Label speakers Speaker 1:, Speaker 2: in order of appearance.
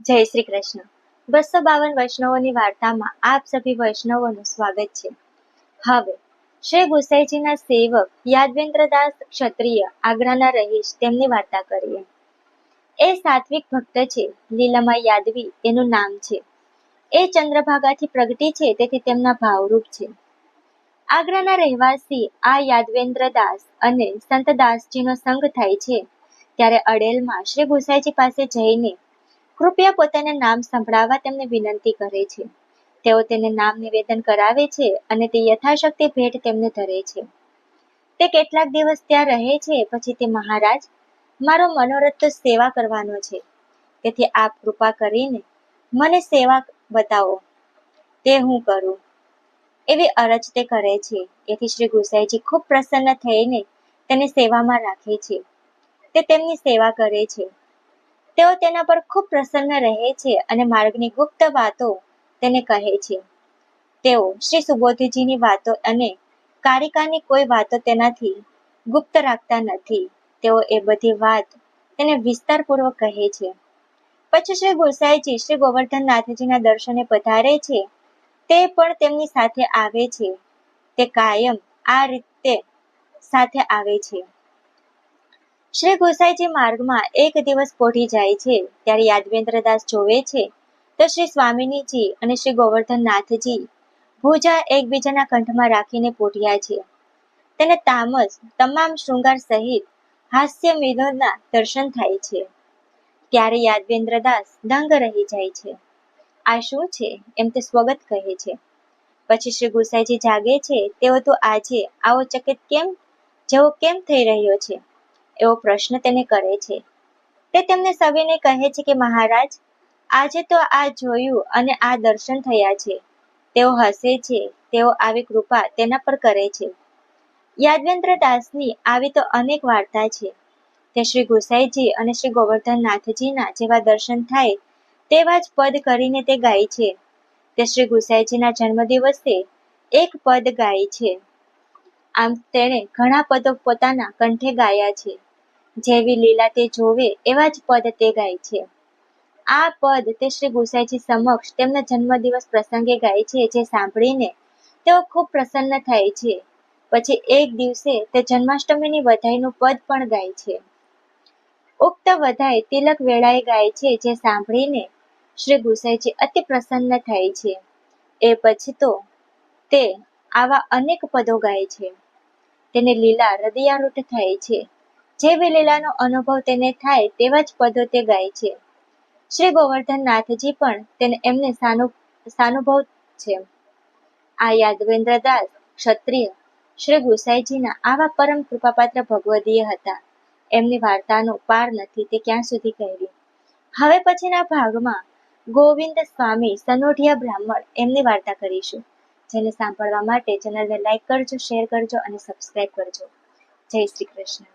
Speaker 1: જય શ્રી કૃષ્ણ. બસો બાવન વૈષ્ણવોની વાર્તામાં આપ સભી વૈષ્ણવોનું સ્વાગત છે. હવે, શ્રી ગુસાઈજીના સેવક યાદવેન્દ્રદાસ ક્ષત્રિય આગ્રાના રહીશ તેમની વાર્તા કરીએ. એ સાત્વિક ભક્ત છે, લીલામા યાદવી એનું નામ છે. એ ચંદ્રભાગાથી પ્રગટી છે, તેથી તેમના ભાવરૂપ છે. આગ્રાના રહેવાસી આ યાદવેન્દ્રદાસ અને સંતદાસજીનો સંગ થાય છે, ત્યારે અડેલમાં શ્રી ગુસાઈજી પાસે જઈને કૃપયા પોતાના નામ સંભળાવવા તેમને વિનંતી કરે છે. તેઓ તેને નામ નિવેદન કરાવે છે અને તે યથાશક્તિ ભેટ તેમને ધરે છે. તે કેટલાક દિવસ ત્યાં રહે છે, પછી તે મહારાજ, મારો મનોરથ તો સેવા કરવાનો છે. તેથી આપ કૃપા કરીને મને સેવા બતાવો. તે હું કરું. એવી અરજ તે કરે છે. એથી શ્રી ગુસાઈજી ખૂબ પ્રસન્ન થઈને તેને સેવામાં રાખે છે. તે તેમની સેવા કરે છે. તેઓ તેના પર ખૂબ પ્રસન્ન રહે છે અને માર્ગની ગુપ્ત વાતો તેને કહે છે. તેઓ શ્રી સુબોધજીની વાતો અને કારિકાની કોઈ વાતો તેનાથી ગુપ્ત રાખતા નથી. તેઓ એ બધી વાત તેને વિસ્તારપૂર્વક કહે છે. પછી શ્રી ગોસાઈજી શ્રી ગોવર્ધનનાથજીના દર્શને પધારે છે. તે પણ તેમની સાથે આવે છે. તે કાયમ આ રીતે સાથે આવે છે. શ્રી ગોસાઈજી માર્ગમાં એક દિવસ પોઢી જાય છે, ત્યારે યાદવેન્દ્રદાસ જોવે છે. તો શ્રી સ્વામિનીજી અને શ્રી ગોવર્ધનનાથજી ભુજા એકબીજાના કંઠમાં રાખીને પોઢ્યા છે. તેને તામસ, તમામ શૃંગાર સહિત હાસ્ય વિનોદના દર્શન થાય છે. ત્યારે યાદવેન્દ્રદાસ દંગ રહી જાય છે. આ શું છે? એમ તે સ્વગત કહે છે. પછી શ્રી ગુસાઈજી જાગે છે, તેઓ તો આજે આવો ચકિત કેમ? જેવો કેમ થઈ રહ્યો છે? એવો પ્રશ્ન તેને કરે છે. તે તેમને સવિને કહે છે કે, મહારાજ, આજે તો આ જોયું અને આ દર્શન થયા છે. તેઓ હસે છે, તેઓ આવી કૃપા તેના પર કરે છે. યાદવેન્દ્ર દાસની આવી તો અનેક વાર્તા છે. તે શ્રી ગુસાઈજી અને શ્રી ગોવર્ધનનાથજીના જેવા દર્શન થાય તેવા જ પદ કરીને તે ગાય છે. તે શ્રી ગુસાઈજીના જન્મદિવસે એક પદ ગાય છે. આમ તેણે ઘણા પદો પોતાના કંઠે ગાયા છે. જેવી લીલા તે જોવે એવા જ પદ તે ગાય છે. આ પદ તે શ્રી ગુસાઈજી સમક્ષ તેમના જન્મદિવસ પ્રસંગે ગાય છે જે સાંભળીને તેઓ ખૂબ પ્રસન્ન થાય છે. પછી એક દિવસે તે જન્માષ્ટમીની વધાઈનું પદ પણ ગાય છે. ઉક્ત વધાઈ તિલક વેળાએ ગાય છે જે સાંભળીને શ્રી ગુસાઈજી અતિ પ્રસન્ન થાય છે. એ પછી તો તે આવા અનેક પદો ગાય છે. તેને લીલા હૃદયારૂઢ થાય છે. જેવી લીલાનો અનુભવ તેને થાય તેવા જ પદો તે ગાય છે. શ્રી ગોવર્ધનનાથજી પણ તેને એમને સાનુ, સાનુભવ છે. આ યાદવેન્દ્ર દાસ ક્ષત્રિય, શ્રી ગુસાઈજીના આવા પરમ કૃપાપાત્ર ભગવદીય હતા. એમની વાર્તાનો પાર નથી તે ક્યાં સુધી કહેવી હવે પછીના ભાગમાં ગોવિંદ સ્વામી સનોઢિયા બ્રાહ્મણ એમની વાર્તા કરીશું, જેને સાંભળવા માટે ચેનલને લાઈક કરજો, શેર કરજો અને સબસ્ક્રાઈબ કરજો. જય શ્રી કૃષ્ણ.